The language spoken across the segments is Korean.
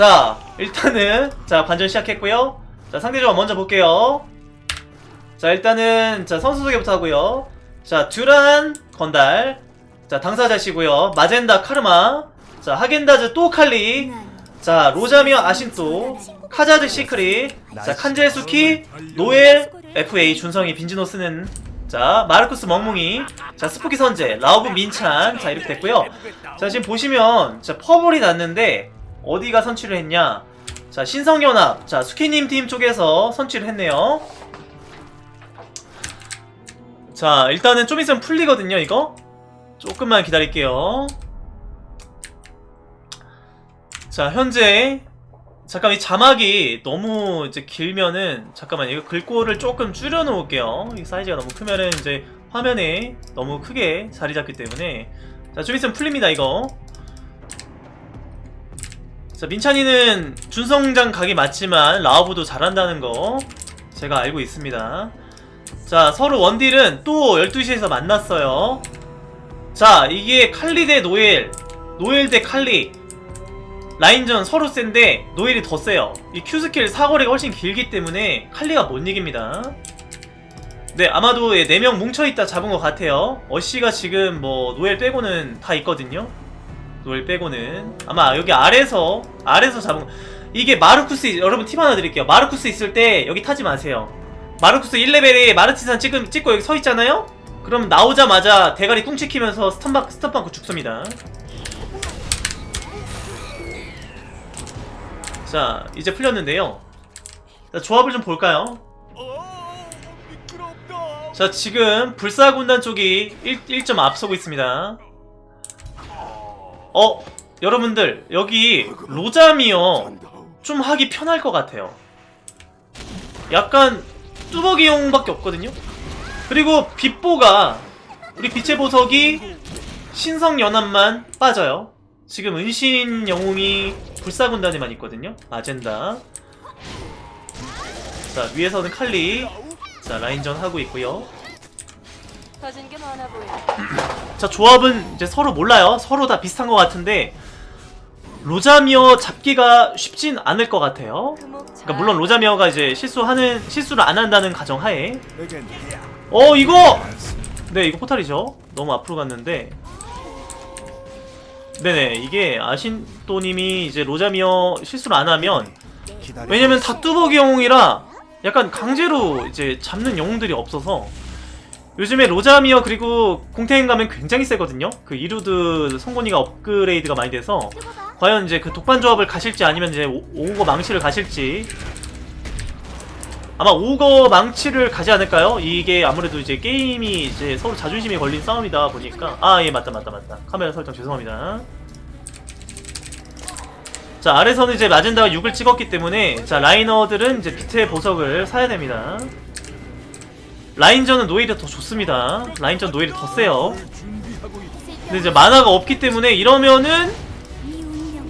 자 일단은 자 관전 시작했고요. 자 상대조합 먼저 볼게요. 자 일단은 자 선수 소개부터 하고요. 자 듀란 건달. 자 당사자시고요. 마젠다 카르마. 자 하겐다즈 또 칼리. 자 로자미어 아신토. 카자드 시크릿 자 칸젤수키. 노엘 FA 준성이 빈지노 쓰는. 자 마르쿠스 멍뭉이. 자 스푸키 선제 라우브 민찬. 자 이렇게 됐고요. 자 지금 보시면 자 퍼블이 났는데 어디가 선취를 했냐? 자 신성연합. 자 수키님 팀 쪽에서 선취를 했네요. 자 일단은 좀 있으면 풀리거든요 이거. 조금만 기다릴게요. 자 현재 잠깐 이 자막이 너무 이제 길면은 잠깐만 이거 글꼴을 조금 줄여 놓을게요. 이 사이즈가 너무 크면은 이제 화면에 너무 크게 자리 잡기 때문에. 자좀 있으면 풀립니다 이거 자 민찬이는 준성장 각이 맞지만 라우브도 잘한다는 거 제가 알고 있습니다. 자 서로 원딜은 또 12시에서 만났어요. 자 이게 칼리 대 노엘 노엘 대 칼리. 라인전 서로 센데 노엘이 더 세요. 이 Q스킬 사거리가 훨씬 길기 때문에 칼리가 못 이깁니다. 네 아마도 4명 뭉쳐있다 잡은 것 같아요. 어시가 지금 뭐 노엘 빼고는 다 있거든요 노엘 빼고는. 아마 여기 아래서 아래서 잡은 거- 이게 마르쿠스 여러분 팁 하나 드릴게요. 마르쿠스 있을 때 여기 타지 마세요. 마르쿠스 1레벨에 마르티산 찍음, 찍고 여기 서 있잖아요? 그럼 나오자마자 대가리 꿍 찍히면서 스턴박, 스턴받고 죽습니다. 자 이제 풀렸는데요. 자 조합을 좀 볼까요? 자 지금 불사군단 쪽이 1, 1점 앞서고 있습니다 어 여러분들 여기 로자미어 좀 하기 편할 것 같아요. 약간 뚜벅이용밖에 없거든요? 그리고 빛보가 우리 빛의 보석이 신성 연합만 빠져요. 지금 은신 영웅이 불사군단에만 있거든요? 아젠다. 자 위에서는 칼리. 자 라인전 하고 있고요. 자 조합은 이제 서로 몰라요. 서로 다 비슷한 것 같은데 로자미어 잡기가 쉽진 않을 것 같아요. 그러니까 물론 로자미어가 이제 실수하는 실수를 안 한다는 가정하에. 어 이거! 네 이거 포탈이죠. 너무 앞으로 갔는데. 네네 이게 아신또님이 이제 로자미어 실수를 안 하면 왜냐면 다 뚜벅이 영웅이라 약간 강제로 이제 잡는 영웅들이 없어서 요즘에 로자미어 그리고 공태행 가면 굉장히 세거든요. 그 이루드 성곤이가 업그레이드가 많이 돼서 과연 이제 그 독반 조합을 가실지 아니면 이제 오- 오거 망치를 가실지. 아마 오거 망치를 가지 않을까요? 이게 아무래도 이제 게임이 이제 서로 자존심이 걸린 싸움이다 보니까. 아 예 맞다 맞다 맞다. 카메라 설정 죄송합니다. 자 아래서는 이제 마젠다가 6을 찍었기 때문에 자 라이너들은 이제 빛의 보석을 사야 됩니다 라인전은 노일이 더 좋습니다. 라인전 노일이 더 세요. 근데 이제 만화가 없기 때문에 이러면은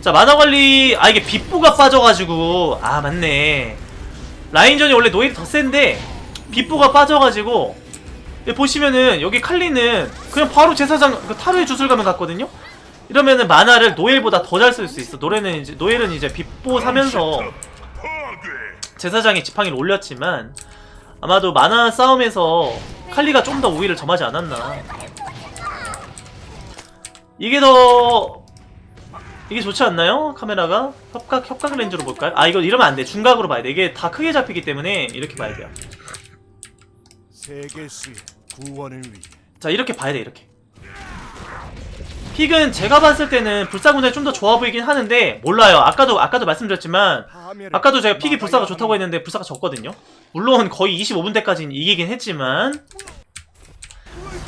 자 만화 관리 아 이게 빗보가 빠져가지고. 아 맞네. 라인전이 원래 노일이 더 센데 빗보가 빠져가지고. 보시면은 여기 칼리는 그냥 바로 제사장 그 타로의 주술 가면 갔거든요? 이러면은 만화를 노엘보다 더 잘 쓸 수 있어. 노래는 이제 노엘은 이제 빗보 사면서 제사장의 지팡이를 올렸지만 아마도 만화 싸움에서 칼리가 좀 더 우위를 점하지 않았나 이게 더 이게 좋지 않나요? 카메라가 협각 협각 렌즈로 볼까요? 아 이거 이러면 안 돼. 중각으로 봐야 돼. 이게 다 크게 잡히기 때문에 이렇게 봐야 돼요. 세계수의 구원을 위해 자 이렇게 봐야 돼 이렇게. 픽은 제가 봤을 때는 불사군에 좀더 좋아 보이긴 하는데 몰라요. 아까도 아까도 말씀드렸지만 아까도 제가 픽이 불사가 좋다고 했는데 불사가 졌거든요. 물론 거의 25분 대까지는 이기긴 했지만.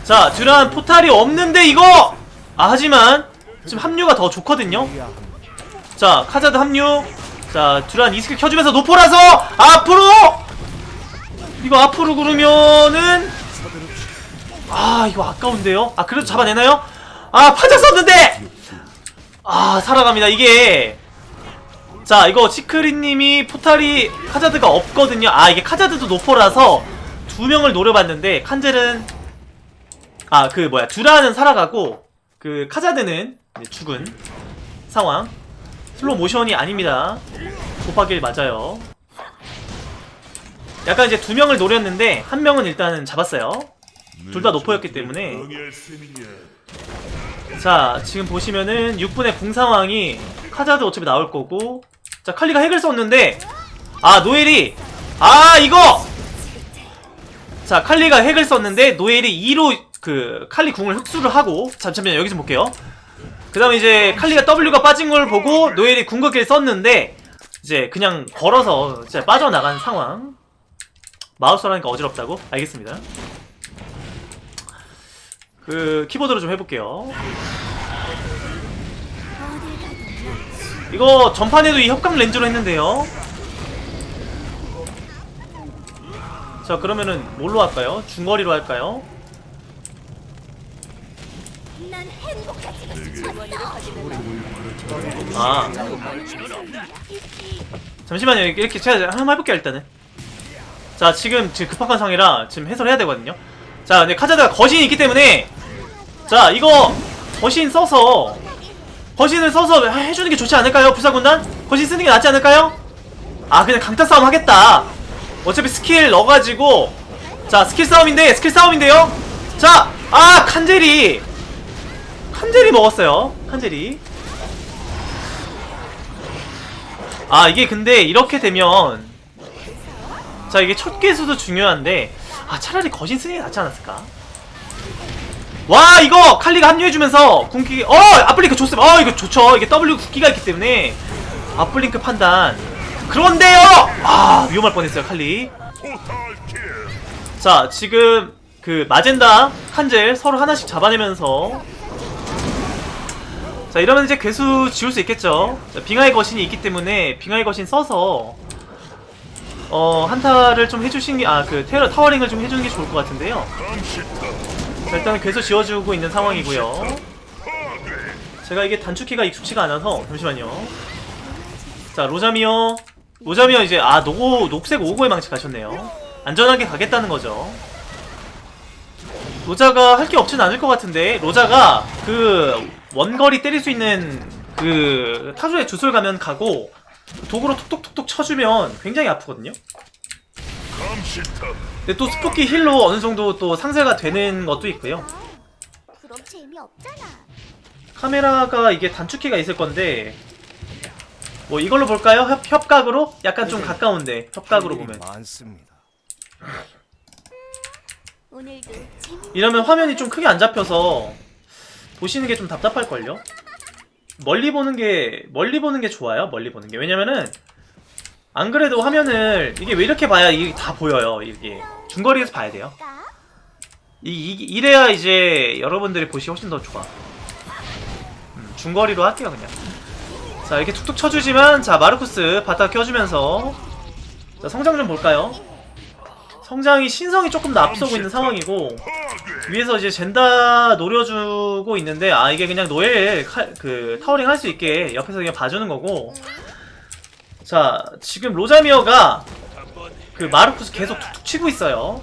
자 듀란 포탈이 없는데 이거! 아 하지만 지금 합류가 더 좋거든요. 자 카자드 합류. 자 듀란 이스킬 켜주면서 노포라서 앞으로! 이거 앞으로 구르면은 아 이거 아까운데요? 아 그래도 잡아내나요 아 파자 썼는데 아 살아갑니다 이게 자 이거 시크릿님이 포탈이 카자드가 없거든요 아 이게 카자드도 노포라서 두 명을 노려봤는데 칸젤은 아 그 뭐야 듀란은 살아가고 그 카자드는 죽은 상황 슬로우 모션이 아닙니다. 곱하기 1 맞아요. 약간 이제 두 명을 노렸는데 한 명은 일단은 잡았어요. 둘 다 노포였기 때문에 자 지금 보시면은 6분의 공 상황이 카자드 어차피 나올 거고. 자 칼리가 핵을 썼는데. 아 노엘이. 아 이거! 자 칼리가 핵을 썼는데 노엘이 2로 그 칼리 궁을 흡수를 하고. 잠시만요 여기 좀 볼게요. 그 다음에 이제 칼리가 W가 빠진 걸 보고 노엘이 궁극기를 썼는데 이제 그냥 걸어서 진짜 빠져나간 상황. 마우스로 하니까 어지럽다고? 알겠습니다 그 키보드로 좀 해볼게요. 이거 전판에도 이 협강 렌즈로 했는데요. 자 그러면은 뭘로 할까요? 중거리로 할까요? 아. 잠시만요. 이렇게 제가 한번 해볼게요 일단은. 자 지금 지금 급박한 상이라 지금 해설해야 되거든요 자 근데 카자드가 거신이 있기 때문에 자 이거 거신 써서 거신을 써서 해- 해주는 게 좋지 않을까요? 부사군단? 거신 쓰는 게 낫지 않을까요? 아 그냥 강타 싸움 하겠다. 어차피 스킬 넣어가지고 자 스킬 싸움인데 스킬 싸움인데요? 자 아 칸젤이 칸젤이 먹었어요. 칸젤이. 아 이게 근데 이렇게 되면 자 이게 첫 개수도 중요한데 아 차라리 거신 게 낫지 않았을까? 와 이거 칼리가 합류해주면서 궁기 어 앞블링크 좋습니다 어 이거 좋죠. 이게 W 국기가 있기 때문에 앞블링크 판단. 그런데요! 아 위험할 뻔했어요 칼리. 자 지금 그 마젠다 칸젤 서로 하나씩 잡아내면서. 자 이러면 이제 괴수 지울 수 있겠죠. 자, 빙하의 거신이 있기 때문에 빙하의 거신 써서 어 한타를 좀 해주신 게 아 그 테러 타워링을 좀 해주는 게 좋을 것 같은데요. 자 일단은 괴수 지워주고 있는 상황이고요. 제가 이게 단축키가 익숙치가 않아서 잠시만요. 자 로자미어. 로자미어 이제 아 노고 녹색 오고의 망치 가셨네요. 안전하게 가겠다는 거죠. 로자가 할 게 없진 않을 것 같은데 로자가 그 원거리 때릴 수 있는 그 타조의 주술 가면 가고 도구로 톡톡톡톡 쳐주면 굉장히 아프거든요. 근데 또 스포키 힐로 어느 정도 또 상쇄가 되는 것도 있고요. 그럼 재미없잖아. 카메라가 이게 단축키가 있을 건데 뭐 이걸로 볼까요? 협, 협각으로? 약간 좀 가까운데 협각으로 보면 많습니다. 오늘도 재미. 이러면 화면이 좀 크게 안 잡혀서 보시는 게 좀 답답할걸요? 멀리 보는 게, 멀리 보는 게 좋아요, 멀리 보는 게. 왜냐면은, 안 그래도 화면을, 이게 왜 이렇게 봐야 이게 다 보여요, 이게. 중거리에서 봐야 돼요. 이, 이, 이래야 이제 여러분들이 보시기 훨씬 더 좋아. 음, 중거리로 할게요, 그냥. 자, 이렇게 툭툭 쳐주지만, 자, 마르쿠스 바닥 껴주면서, 자, 성장 좀 볼까요? 성장이 신성이 조금 더 앞서고 있는 상황이고, 위에서 이제 젠다 노려주고 있는데 아 이게 그냥 노엘 칼, 그 타워링 할 수 있게 옆에서 그냥 봐주는 거고. 자 지금 로자미어가 그 마르쿠스 계속 툭툭 치고 있어요.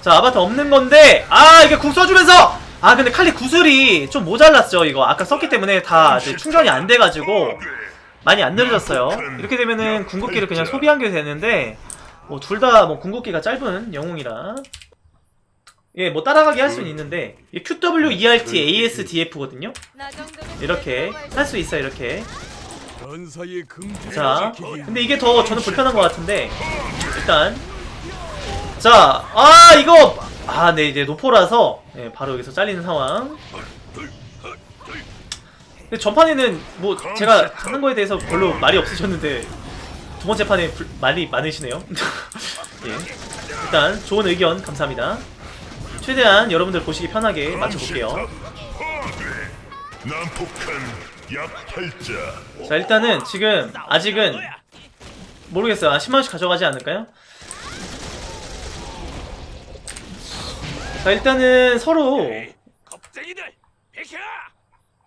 자 아바타 없는 건데 아 이게 궁 써주면서! 아 근데 칼리 구슬이 좀 모자랐죠 이거. 아까 썼기 때문에 다 충전이 안 돼가지고 많이 안 느려졌어요. 이렇게 되면은 궁극기를 그냥 소비한 게 되는데 뭐 둘 다뭐 궁극기가 짧은 영웅이라 예, 뭐 따라가게 할 수는 있는데 이게 QW, ERT, ASDF거든요. 이렇게 할 수 있어요, 이렇게. 자, 근데 이게 더 저는 불편한 것 같은데 일단 자, 아 이거 아, 네 이제 노포라서 예, 바로 여기서 잘리는 상황. 근데 전판에는 뭐 제가 하는 거에 대해서 별로 말이 없으셨는데 두 번째 판에 불- 말이 많으시네요. 예, 일단 좋은 의견 감사합니다. 최대한 여러분들 보시기 편하게 맞춰볼게요. 자. 일단은 지금 아직은 모르겠어요. 아 10만원씩 가져가지 않을까요? 자 일단은 서로!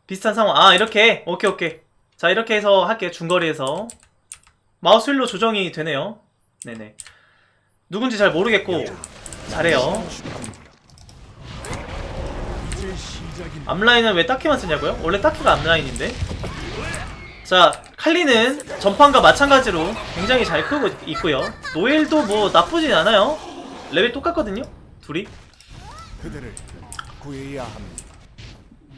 비슷한 상황. 아 이렇게. 오케이 오케이. 자 이렇게 해서 할게요 중거리에서. 마우스 휠로 조정이 되네요. 네네. 누군지 잘 모르겠고 잘해요 이제 시작입니다. 앞라인은 왜 딱히만 쓰냐고요? 원래 딱히가 앞라인인데 자 칼리는 전판과 마찬가지로 굉장히 잘 크고 있고요 노엘도 뭐 나쁘진 않아요 레벨 똑같거든요 둘이 그들을 구해야 합니다.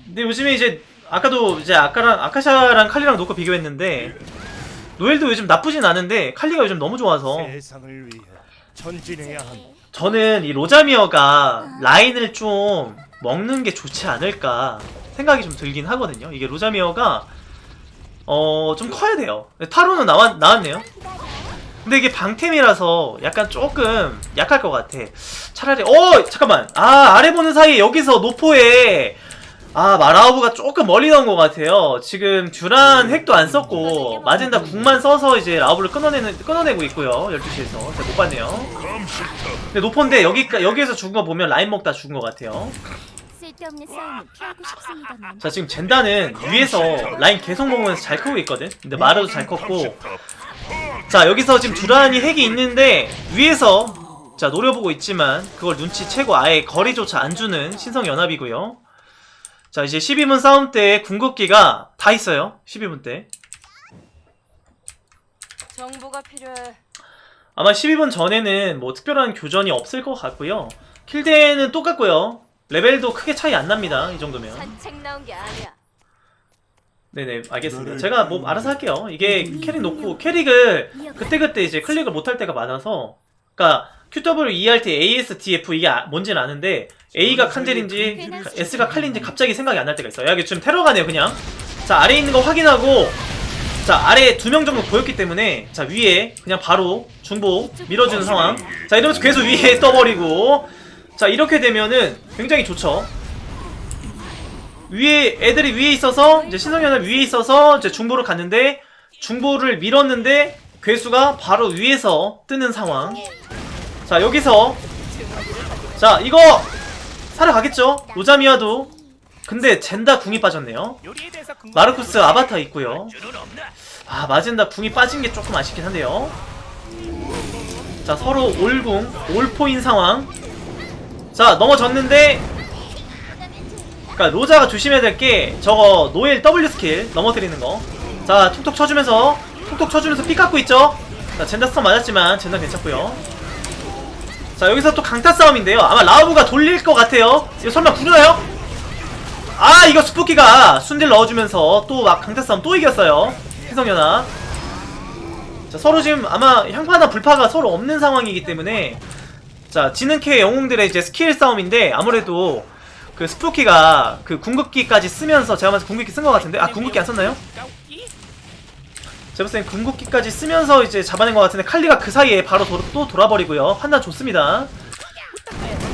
근데 요즘에 이제 아까도 이제 아까랑 아카샤랑 칼리랑 놓고 비교했는데 노엘도 요즘 나쁘진 않은데 칼리가 요즘 너무 좋아서. 저는 이 로자미어가 라인을 좀 먹는 게 좋지 않을까 생각이 좀 들긴 하거든요. 이게 로자미어가 어 좀 커야 돼요. 타로는 나왔 나왔네요. 근데 이게 방템이라서 약간 조금 약할 것 같아. 차라리 어 잠깐만 아 아래 보는 사이에 여기서 노포에 아 마라우브가 조금 멀리 나온 것 같아요. 지금 듀란 핵도 안 썼고 마젠다 궁만 써서 이제 라우브를 끊어내는 끊어내고 있고요. 12시에서 제가 못 봤네요. 근데 노포인데 여기 여기에서 죽은 거 보면 라인 먹다 죽은 것 같아요. 쓸데없는 싸움은 피하고 싶습니다만. 자 지금 젠다는 위에서 라인 계속 먹으면서 잘 크고 있거든. 근데 마르도 잘 컸고 자 여기서 지금 두란이 핵이 있는데 위에서 자 노려보고 있지만 그걸 눈치채고 아예 거리조차 안 주는 신성 연합이고요. 자 이제 12분 싸움 때 궁극기가 다 있어요. 12분 때. 정보가 필요해. 아마 12분 전에는 뭐 특별한 교전이 없을 것 같고요. 킬대는 똑같고요. 레벨도 크게 차이 안 납니다. 이 정도면. 산책 나온 게 아니야. 네네 알겠습니다. 제가 뭐 알아서 할게요. 이게 캐릭 놓고 캐릭을 그때그때 이제 클릭을 못할 때가 많아서 그러니까 QW ERT ASDF 이게 아- 뭔지는 아는데 A가 칸젤인지 S가 칼린지 갑자기 생각이 안 날 때가 있어요. 여기 지금 테러가네요 그냥. 자 아래에 있는 거 확인하고 자 아래에 두 명 정도 보였기 때문에 자 위에 그냥 바로 중보 밀어주는 상황. 자 이러면서 계속 위에 떠버리고 자 이렇게 되면은 굉장히 좋죠. 위에 애들이 위에 있어서 이제 신성연합 위에 있어서 이제 중보를 갔는데 중보를 밀었는데 괴수가 바로 위에서 뜨는 상황. 자 여기서 자 이거 살아가겠죠? 로자미아도 근데 젠다 궁이 빠졌네요. 마르쿠스 아바타 있고요. 아 마젠다 궁이 빠진 게 조금 아쉽긴 한데요. 자 서로 올궁 올포인 상황. 자 넘어졌는데 그러니까 로자가 조심해야 될 게 저거 노엘 W 스킬 넘어뜨리는 거. 자 툭툭 쳐주면서 툭툭 쳐주면서 피 깎고 있죠. 자 젠다 스턴 맞았지만 젠다 괜찮고요. 자 여기서 또 강타 싸움인데요. 아마 라우브가 돌릴 것 같아요. 이거 설마 구르나요? 아 이거 스푸키가 순딜 넣어주면서 또 막 강타 싸움 또 이겼어요. 해성연합. 자 서로 지금 아마 향파나 불파가 서로 없는 상황이기 때문에 자 지능캐 영웅들의 이제 스킬 싸움인데 아무래도 그 스푸키가 그 궁극기까지 쓰면서 제가 봤을 때 궁극기 쓴 것 같은데 아 궁극기 안 썼나요? 제가 봤을 땐 궁극기까지 쓰면서 이제 잡아낸 것 같은데 칼리가 그 사이에 바로 도, 또 돌아버리고요 판단 좋습니다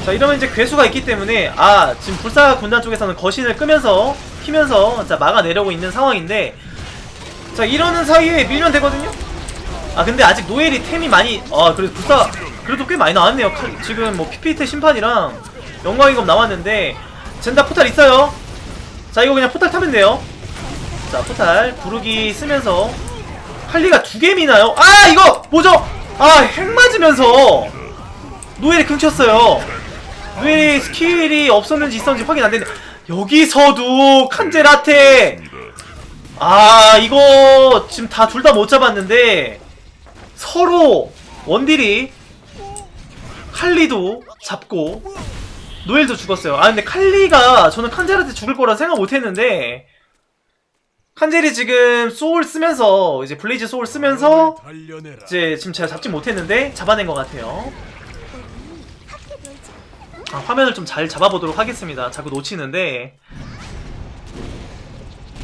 자 이러면 이제 괴수가 있기 때문에 아 지금 불사 군단 쪽에서는 거신을 끄면서 키면서 자 막아내려고 있는 상황인데 자 이러는 사이에 밀면 되거든요? 아 근데 아직 노엘이 템이 많이 아 그래도 불사 그래도 꽤 많이 나왔네요. 칼- 지금 뭐 PPT 심판이랑 영광이검 나왔는데 젠다 포탈 있어요? 자 이거 그냥 포탈 타면 돼요. 자 포탈 부르기 쓰면서 칼리가 두 개 미나요? 아 이거 뭐죠? 아 핵 맞으면서 노엘이 끊겼어요 노엘이 스킬이 없었는지 있었는지 확인 안 되는데 여기서도 칸젤한테 아 이거 지금 다 둘 다 못 잡았는데 서로 원딜이 칼리도 잡고 노엘도 죽었어요. 아 근데 칼리가 저는 칸젤한테 죽을 거라 생각 못했는데 칸젤이 지금 소울 쓰면서 이제 블레이즈 소울 쓰면서. 이제 지금 제가 잡지 못했는데 잡아낸 것 같아요. 아, 화면을 좀 잘 잡아보도록 하겠습니다. 자꾸 놓치는데.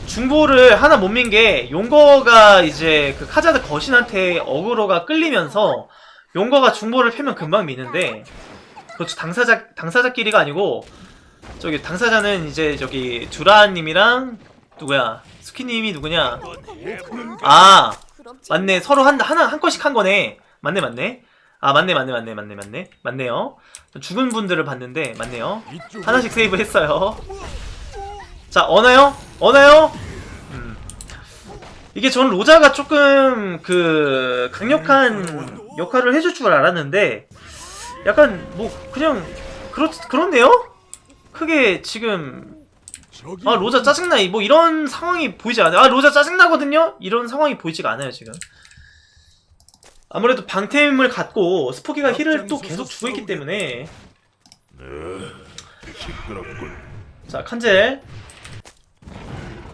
중보를 하나 못 민 게 용거가 이제 그 카자드 거신한테 어그로가 끌리면서 용거가 중보를 패면 금방 미는데. 그렇죠. 당사자 당사자끼리가 아니고 저기 당사자는 이제 저기 주라님이랑 누구야? 스키님이 누구냐? 아 맞네. 서로 한 하나 한 건씩 한 거네. 맞네 맞네. 아 맞네 맞네 맞네 맞네 맞네. 맞네요 죽은 분들을 봤는데 맞네요. 하나씩 세이브 했어요. 자 어나요? 어나요? 음. 이게 전 로자가 조금 그 강력한 역할을 해줄 줄 알았는데 약간 뭐 그냥 그렇 그렇네요? 크게 지금 아 로자 짜증나 뭐 이런 상황이 보이지 않아요? 아 로자 짜증나거든요? 이런 상황이 보이지가 않아요 지금 아무래도 방템을 갖고 스포기가 힐을 또 계속 주고 있기 때문에. 시끄럽군. 자 칸젤.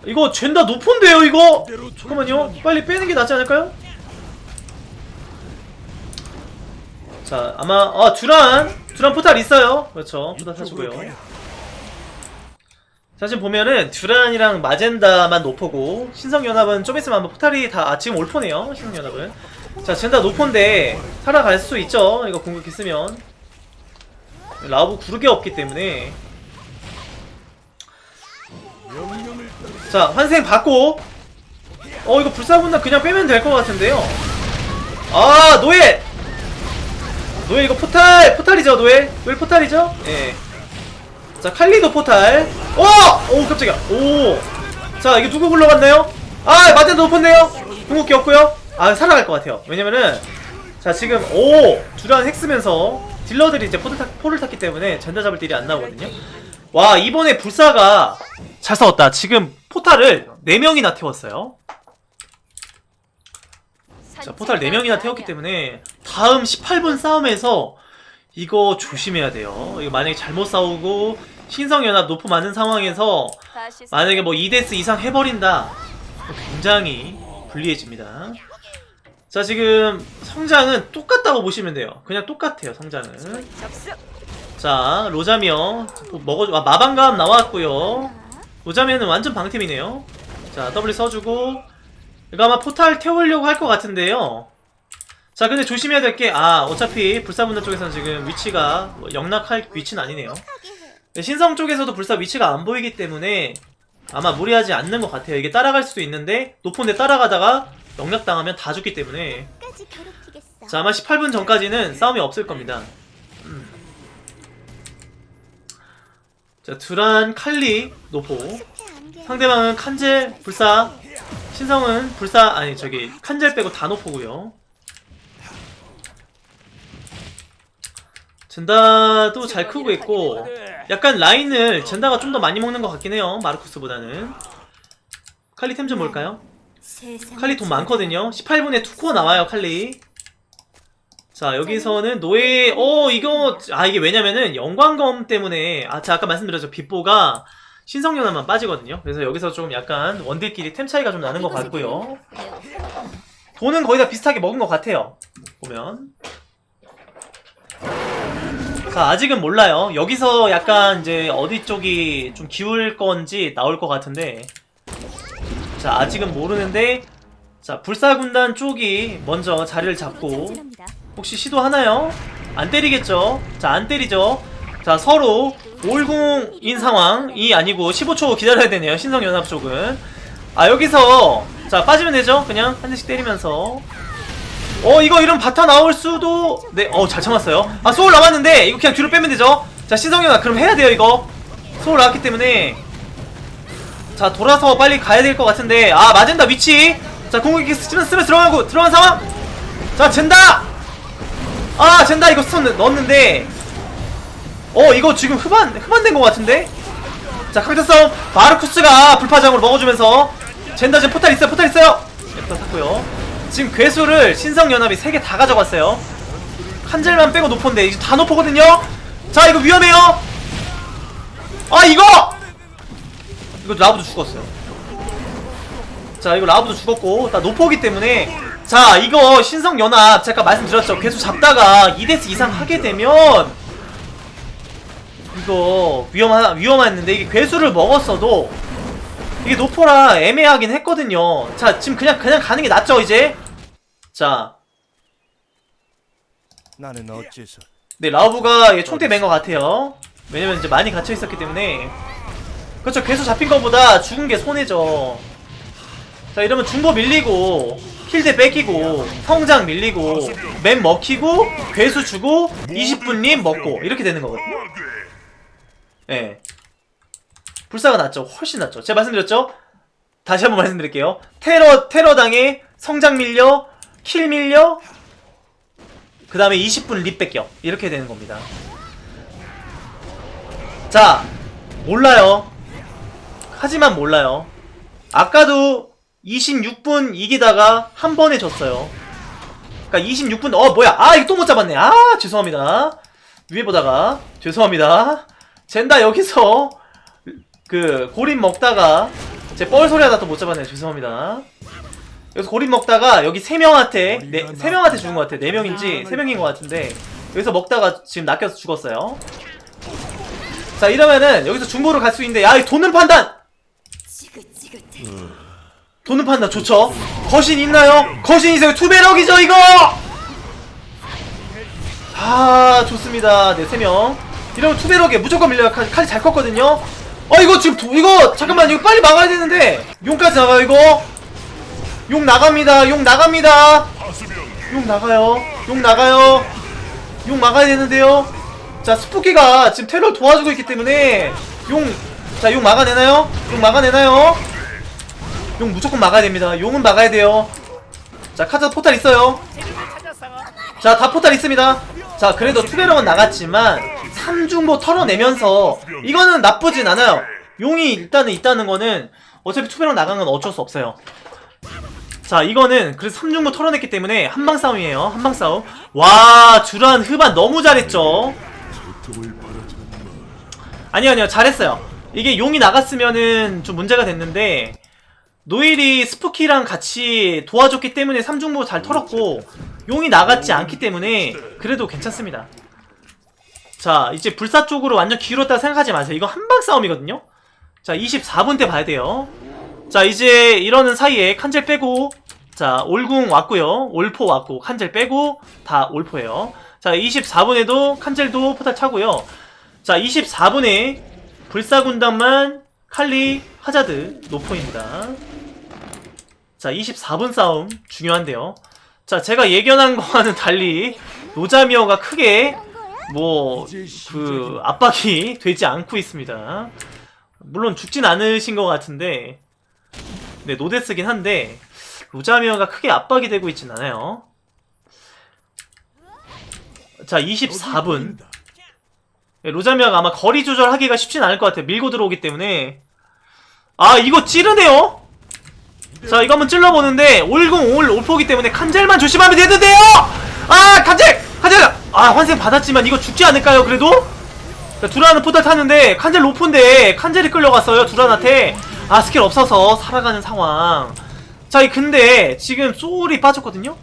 이거 젠다 높은데요 이거? 잠깐만요. 빨리 빼는 게 낫지 않을까요? 자 아마 아 듀란. 듀란 포탈 있어요. 그렇죠. 포탈 사주고요. 자 지금 보면은 듀란이랑 마젠다만 노포고 신성연합은 좀 있으면 한번 포탈이 다 아, 지금 올포네요 신성연합은 자 젠다 노포인데 살아갈 수 있죠? 이거 공격했으면. 라브 구르게 없기 때문에. 자 환생 받고. 어 이거 불사분단 그냥 빼면 될 것 같은데요? 아 노예! 노예 이거 포탈! 포탈이죠 노예? 노예 포탈이죠? 예자 칼리도 포탈. 어! 오 깜짝이야. 오자 이게 누구 굴러갔나요? 아 맞다 높았네요? 궁극기 없고요 아 살아갈 것 같아요. 왜냐면은 자 지금 오! 두란 핵 쓰면서 딜러들이 이제 포를, 탔, 포를 탔기 때문에 전자 잡을 딜이 안 나오거든요. 와 이번에 불사가 잘 싸웠다. 지금 포탈을 4명이나 태웠어요. 자 포탈 4명이나 태웠기 때문에 다음 18분 싸움에서 이거 조심해야 돼요. 이거 만약에 잘못 싸우고 신성연합 노프 많은 상황에서 만약에 뭐 2데스 이상 해버린다. 굉장히 불리해집니다 자 지금 성장은 똑같다고 보시면 돼요. 그냥 똑같아요 성장은. 자 로자미어 먹어줘 아 마방감 나왔고요. 로자미어는 완전 방템이네요. 자 W 써주고. 이거 아마 포탈 태우려고 할 것 같은데요. 자 근데 조심해야 될 게 아 어차피 불사분단 쪽에서는 지금 위치가 뭐 영락할 위치는 아니네요. 네, 신성 쪽에서도 불사 위치가 안 보이기 때문에 아마 무리하지 않는 것 같아요. 이게 따라갈 수도 있는데 높은데 따라가다가 영락당하면 다 죽기 때문에. 자 아마 18분 전까지는 싸움이 없을 겁니다 음. 자 두란 칼리 노포 상대방은 칸젤 불사 신성은 불사 아니 저기 칸젤 빼고 다 노포고요 젠다도 잘 크고 있고 약간 라인을 젠다가 좀 더 많이 먹는 것 같긴 해요 마르쿠스보다는 칼리 템 좀 볼까요? 칼리 돈 많거든요. 18분에 투코어 나와요 칼리. 자 여기서는 노예 어 이거 아 이게 왜냐면은 영광검 때문에 아 제가 아까 말씀드렸죠. 빗보가 신성연합만 빠지거든요. 그래서 여기서 좀 약간 원딜끼리 템 차이가 좀 나는 것 같고요. 돈은 거의 다 비슷하게 먹은 것 같아요. 보면. 자 아직은 몰라요. 여기서 약간 이제 어디 쪽이 좀 기울 건지 나올 것 같은데 자 아직은 모르는데 자 불사군단 쪽이 먼저 자리를 잡고 전진합니다. 혹시 시도하나요? 안 때리겠죠? 자, 안 때리죠? 자, 서로 올궁인 상황이 아니고 15초 기다려야 되네요. 신성연합 쪽은. 아, 여기서 자, 빠지면 되죠? 그냥 한 대씩 때리면서. 어, 이거 이런 바타 나올 수도 네, 어, 잘 참았어요. 아, 소울 남았는데 이거 그냥 뒤로 빼면 되죠? 자, 신성연합 그럼 해야 돼요, 이거. 소울 나왔기 때문에 자, 돌아서 빨리 가야 될 것 같은데. 아, 마젠다 위치. 자, 공격기 쓰면 쓰면 들어가고 들어간 상황. 자, 젠다! 아 젠다 이거 스턴 넣었는데. 어 이거 지금 흡안 흡안된 것 같은데? 자 강타 싸움. 마르쿠스가 불파장으로 먹어주면서 젠다 지금 포탈 있어요 포탈 있어요. 예쁘다 샀고요. 지금 괴수를 신성연합이 3개 다 가져갔어요. 칸젤만 빼고 노포인데 이제 다 노포거든요. 자 이거 위험해요. 아 이거 이거 라브도 죽었어요. 자 이거 라브도 죽었고 다 노포기 때문에. 자 이거 신성 연합 제가 말씀드렸죠. 계속 잡다가 2데스 이상 하게 되면 이거 위험하, 위험했는데 이게 괴수를 먹었어도 이게 노포라 애매하긴 했거든요. 자 지금 그냥 그냥 가는 게 낫죠 이제? 자. 나는 어째서 네, 라우브가 얘 총대 맨 것 같아요. 왜냐면 이제 많이 갇혀 있었기 때문에. 그렇죠. 괴수 잡힌 것보다 죽은 게 손해죠. 자, 이러면 중보 밀리고, 킬대 뺏기고, 성장 밀리고, 맨 먹히고, 괴수 주고, 20분님 먹고, 이렇게 되는 거거든요. 예. 네. 불사가 낫죠. 훨씬 낫죠. 제가 말씀드렸죠? 다시 한번 말씀드릴게요. 테러, 테러당에 성장 밀려, 킬 밀려, 그 다음에 20분 립 뺏겨 이렇게 되는 겁니다 자 몰라요 하지만 몰라요. 아까도 26분 이기다가 한 번에 졌어요. 그니까 26분, 어, 뭐야. 아, 이거 또 못 잡았네. 아, 죄송합니다. 위에 보다가. 죄송합니다. 젠다 여기서 그 고림 먹다가 제 뻘소리 하다 또 못 잡았네. 죄송합니다. 여기서 고림 먹다가 여기 세 명한테 네, 세 명한테 죽은 것 같아. 네 명인지 세 명인 것 같은데 여기서 먹다가 지금 낚여서 죽었어요. 자 이러면은 여기서 중보를 갈 수 있는데 야 이 도는 판단 도는 판단 좋죠. 거신 있나요? 거신 있어요. 투배럭이죠 이거. 아 좋습니다. 네세 명. 이러면 투배럭에 무조건 밀려요. 칼, 칼이 잘 컸거든요. 어 이거 지금 도, 이거 잠깐만 이거 빨리 막아야 되는데 용까지 나가요 이거. 용 나갑니다. 용 나갑니다. 용 나가요. 용 나가요. 용 막아야 되는데요. 자, 스푸키가 지금 테러를 도와주고 있기 때문에 용, 자, 용 막아내나요? 용 막아내나요? 용 무조건 막아야 됩니다. 용은 막아야 돼요. 자, 카드 포탈 있어요. 자, 다 포탈 있습니다. 자, 그래도 투베럭은 나갔지만 3중보 털어내면서 이거는 나쁘진 않아요. 용이 일단은 있다는 거는 어차피 투베럭 나간 건 어쩔 수 없어요. 자 이거는 그래서 3중부 털어냈기 때문에 한방 싸움이에요 한방 싸움 와 주란 흐반 너무 잘했죠 아니요 아니요 잘했어요 이게 용이 나갔으면은 좀 문제가 됐는데 노일이 스푸키랑 같이 도와줬기 때문에 3중부 잘 털었고 용이 나갔지 않기 때문에 그래도 괜찮습니다. 자 이제 불사 쪽으로 완전 기울었다 생각하지 마세요. 이거 한방 싸움이거든요. 자 24분 때 봐야 돼요. 자 이제 이러는 사이에 칸젤 빼고 자 올궁 왔고요. 올포 왔고 칸젤 빼고 다 올포예요. 자 24분에도 칸젤도 포탈 차고요. 자 24분에 불사군단만 칼리 하자드 노포입니다 자 24분 싸움 중요한데요 자 제가 예견한 거와는 달리 노자미어가 크게 뭐 그 압박이 되지 않고 있습니다 물론 죽진 않으신 것 같은데 네, 노데스긴 한데 로자미어가 크게 압박이 되고 있진 않아요. 자, 24분. 네, 로자미어가 아마 거리 조절하기가 쉽진 않을 것 같아요. 밀고 들어오기 때문에. 아, 이거 찌르네요? 자, 이거 한번 찔러보는데, 올공 올, 올포기 때문에 칸젤만 조심하면 되는데요! 아, 칸젤! 칸젤! 아, 환생 받았지만 이거 죽지 않을까요, 그래도? 자, 두라는 포탈 탔는데, 칸젤 로프인데, 칸젤이 끌려갔어요, 두란한테. 아, 스킬 없어서 살아가는 상황. 자, 이 근데, 지금 소울이 빠졌거든요?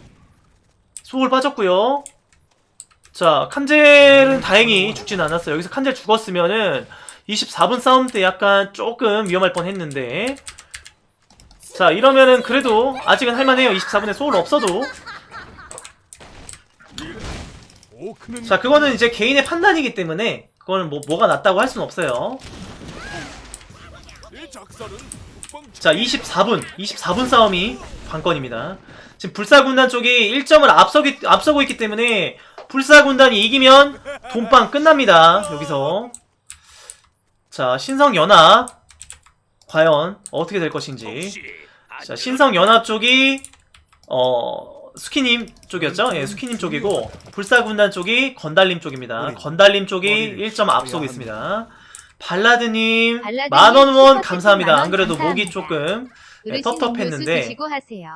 소울 빠졌고요 자, 칸젤은 다행히 죽진 않았어요. 여기서 칸젤 죽었으면은, 24분 싸움 때 약간 조금 위험할 뻔 했는데. 자, 이러면은 그래도 아직은 할만해요. 24분에 소울 없어도. 자, 그거는 이제 개인의 판단이기 때문에, 그거는 뭐, 뭐가 낫다고 할 수는 없어요. 자, 24분, 24분 싸움이 관건입니다. 지금 불사군단 쪽이 1점을 앞서기, 앞서고 있기 때문에 불사군단이 이기면 돈빵 끝납니다. 여기서. 자, 신성연합. 과연 어떻게 될 것인지. 자, 신성연합 쪽이, 어, 수키님 쪽이었죠? 예, 수키님 쪽이고, 불사군단 쪽이 건달님 쪽입니다. 건달님 쪽이 1점 앞서고 있습니다. 발라드님, 발라드님 만원원 감사합니다. 만원 안 그래도 감사합니다. 목이 조금 네, 텁텁했는데.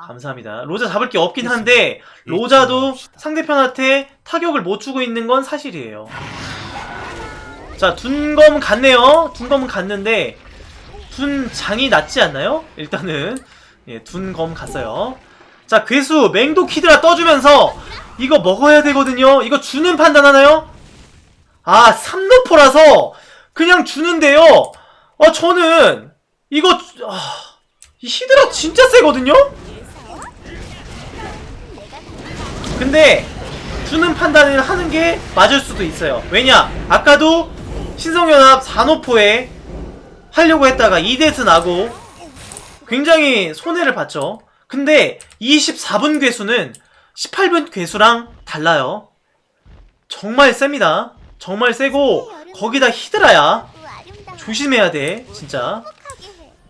감사합니다. 로자 잡을 게 없긴 한데 로자도 상대편한테 타격을 못 주고 있는 건 사실이에요. 자, 둔검 갔네요. 둔검은 갔는데 둔 장이 낫지 않나요? 일단은 예, 둔검 갔어요. 자, 괴수 맹도 키드라 떠주면서 이거 먹어야 되거든요. 이거 주는 판단하나요? 아, 삼루포라서 그냥 주는데요. 아, 저는 이거 주- 아, 이 히드라 진짜 세거든요? 근데 주는 판단을 하는 게 맞을 수도 있어요. 왜냐? 아까도 신성연합 산호포에 하려고 했다가 2대스 나고 굉장히 손해를 봤죠. 근데 24분 괴수는 18분 괴수랑 달라요. 정말 셉니다. 정말 세고 거기다 히드라야. 조심해야 돼, 진짜.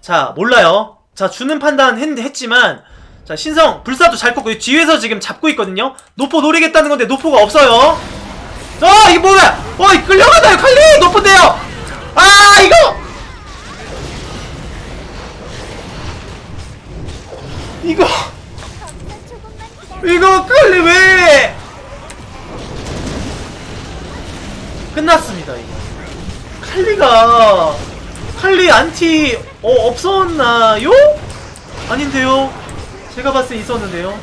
자, 몰라요. 자, 주는 판단 했, 했지만, 자, 신성, 불사도 잘 컸고, 뒤에서 지금 잡고 있거든요? 노포 노리겠다는 건데, 노포가 없어요. 아, 이게 뭐야! 어, 이 끌려가나요, 칼리! 노포인데요! 아, 이거! 이거 이거 칼리 왜? 끝났습니다 이거. 칼리가 칼리 안티 어 없었나요? 아닌데요? 제가 봤을 때 있었는데요?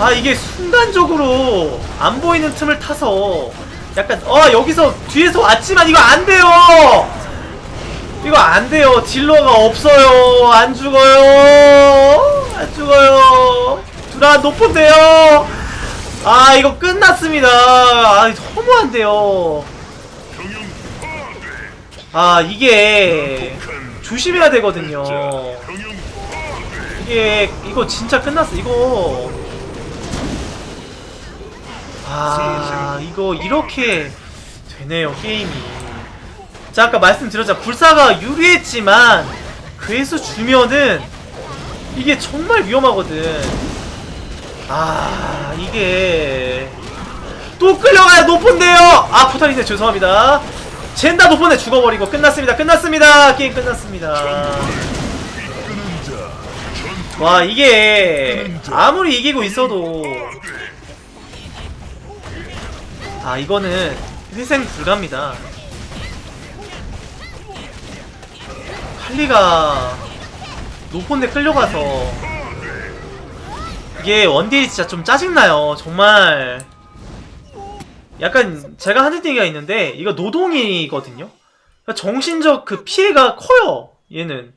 아 이게 순간적으로 안 보이는 틈을 타서 약간 어 여기서 뒤에서 왔지만 이거 안 돼요 이거 안 돼요. 딜러가 없어요. 안 죽어요. 안 죽어요. 두라 높은데요? 아 이거 끝났습니다. 아 허무한데요. 아 이게 조심해야 되거든요. 이게 이거 진짜 끝났어 이거. 아 이거 이렇게 되네요 게임이 자 아까 말씀드렸자 불사가 유리했지만 괴수 주면은 이게 정말 위험하거든. 아 이게 또 끌려가야 높은데요. 아 포탈이네. 죄송합니다. 젠다 높은데 죽어버리고 끝났습니다. 끝났습니다. 게임 끝났습니다. 와 이게 아무리 이기고 있어도 아 이거는 희생 불가입니다 칼리가 높은데 끌려가서 이게 원딜이 진짜 좀 짜증나요 정말 약간 제가 하는 얘기가 있는데 이거 노동이거든요 그러니까 정신적 그 피해가 커요 얘는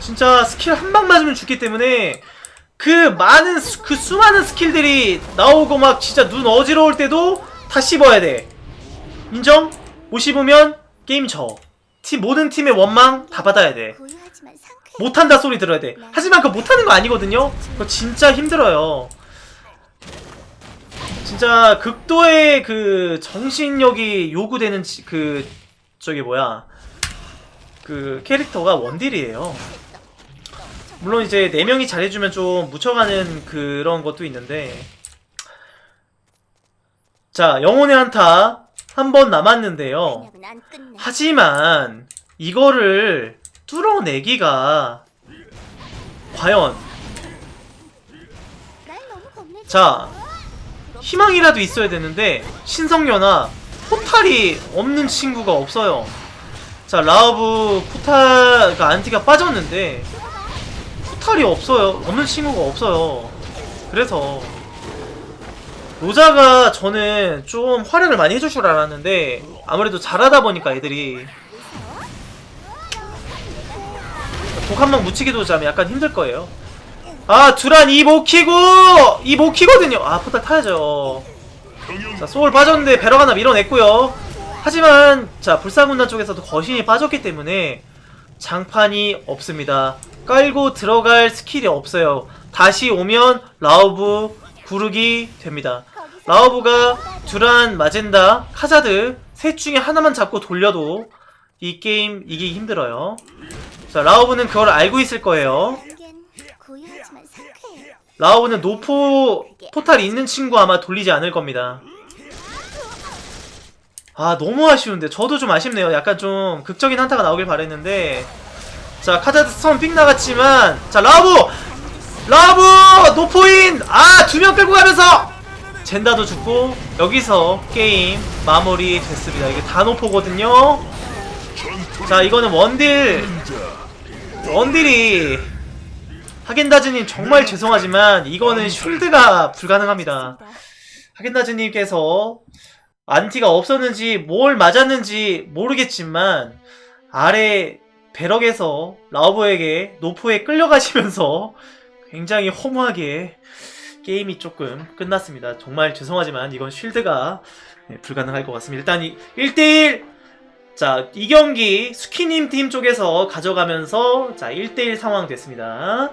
진짜 스킬 한 방 맞으면 죽기 때문에 그 많은 수, 그 수많은 스킬들이 나오고 막 진짜 눈 어지러울 때도 다 씹어야 돼. 인정? 못 씹으면 게임 져. 팀 모든 팀의 원망 다 받아야 돼. 못한다 소리 들어야 돼. 하지만 그 못하는 거 아니거든요. 그거 진짜 힘들어요. 진짜 극도의 그 정신력이 요구되는 지- 그 저기 뭐야 그 캐릭터가 원딜이에요. 물론 이제 네 명이 잘해주면 좀 묻혀가는 그런 것도 있는데 자 영혼의 한타 한 번 남았는데요. 하지만 이거를 뚫어내기가 과연. 자 희망이라도 있어야 되는데 신성녀나 포탈이 없는 친구가 없어요. 자 라우브 포탈 그 안티가 빠졌는데 포탈이 없어요. 없는 친구가 없어요. 그래서 로자가 저는 좀 활약을 많이 해줄 줄 알았는데 아무래도 잘하다 보니까 애들이 독 한 방 묻히기도 좀 약간 힘들 거예요. 아 두란 이못 키고 이못 키거든요. 아 포탈 타야죠. 자 소울 빠졌는데 배럭 하나 밀어냈고요. 하지만 자 불사군단 쪽에서도 거신이 빠졌기 때문에 장판이 없습니다. 깔고 들어갈 스킬이 없어요. 다시 오면 라우브 구르기 됩니다. 라우브가 듀란, 마젠다, 카자드 셋 중에 하나만 잡고 돌려도 이 게임 이기기 힘들어요. 자 라우브는 그걸 알고 있을 거예요. 라우브는 노포 포탈이 있는 친구 아마 돌리지 않을 겁니다. 아 너무 아쉬운데 저도 좀 아쉽네요. 약간 좀 극적인 한타가 나오길 바랬는데 자 카자드 스톤 픽 나갔지만 자 라우브 라우브 노포인 아 두 명 끌고 가면서 젠다도 죽고 여기서 게임 마무리 됐습니다. 이게 다 노포거든요. 자 이거는 원딜 자 원딜이 하겐다즈님 정말 죄송하지만 이거는 쉴드가 불가능합니다. 하겐다즈님께서 안티가 없었는지 뭘 맞았는지 모르겠지만 아래 배럭에서 라우버에게 노포에 끌려가시면서 굉장히 허무하게 게임이 조금 끝났습니다. 정말 죄송하지만 이건 쉴드가 네, 불가능할 것 같습니다. 일단 이 1대1 자, 이 경기 스키님 팀 쪽에서 가져가면서 자, 1대1 상황 됐습니다.